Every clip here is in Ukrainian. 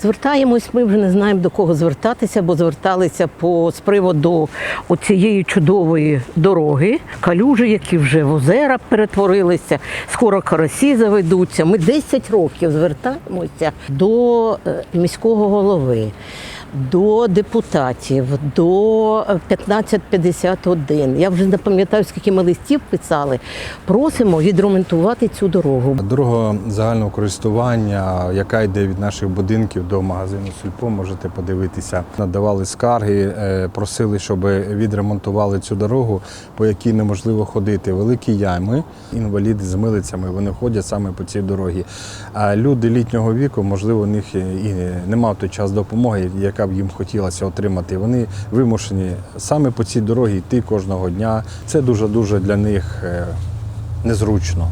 Звертаємось, ми вже не знаємо до кого звертатися, бо зверталися по з приводу оцієї чудової дороги, калюжі, які вже в озера перетворилися, скоро карасі заведуться. Ми 10 років звертаємося до е, міського голови. До депутатів, до е, 1551. Я вже не пам'ятаю, скільки ми листів писали. Просимо відремонтувати цю дорогу. Дорога загального користування, яка йде від наших будинків до магазину Сільпо, можете подивитися. Надавали скарги, е, просили, щоб відремонтували цю дорогу, по якій неможливо ходити. Великі ями, інваліди з милицями, вони ходять саме по цій дорогі. А люди літнього віку, можливо, у них і немає той час допомоги, яка б їм хотілося отримати. Вони вимушені саме по цій дорогі йти кожного дня. Це дуже дуже для них е, незручно.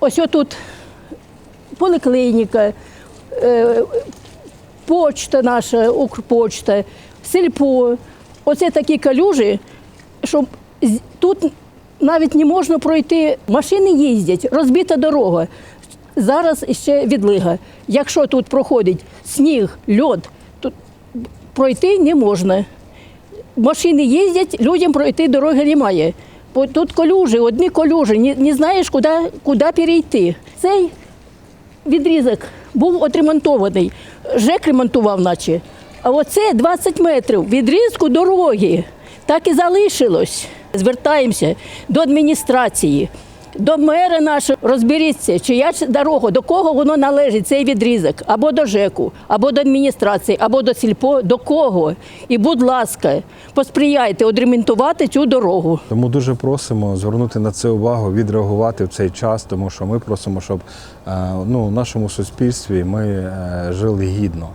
Ось отут поліклініка, е, почта наша, Укрпочта, сільпо. Оце такі калюжі, що тут навіть не можна пройти. Машини їздять, розбита дорога. Зараз ще відлига. Якщо тут проходить сніг, льод, пройти не можна. Машини їздять, людям пройти дороги немає. Тут колюжі, одні колюжі, не, не знаєш, куди, куди перейти. Цей відрізок був отремонтований. ЖЕК ремонтував, наче. А оце 20 метрів відрізку дороги. Так і залишилось. Звертаємося до адміністрації, до мера нашого. Розберіться, чия дорога, до кого воно належить, цей відрізок, або до ЖЕКу, або до адміністрації, або до сільпо, до кого. І, будь ласка, посприяйте відремонтувати цю дорогу. Тому дуже просимо звернути на це увагу, відреагувати в цей час, тому що ми просимо, щоб е, ну, в нашому суспільстві ми е, жили гідно.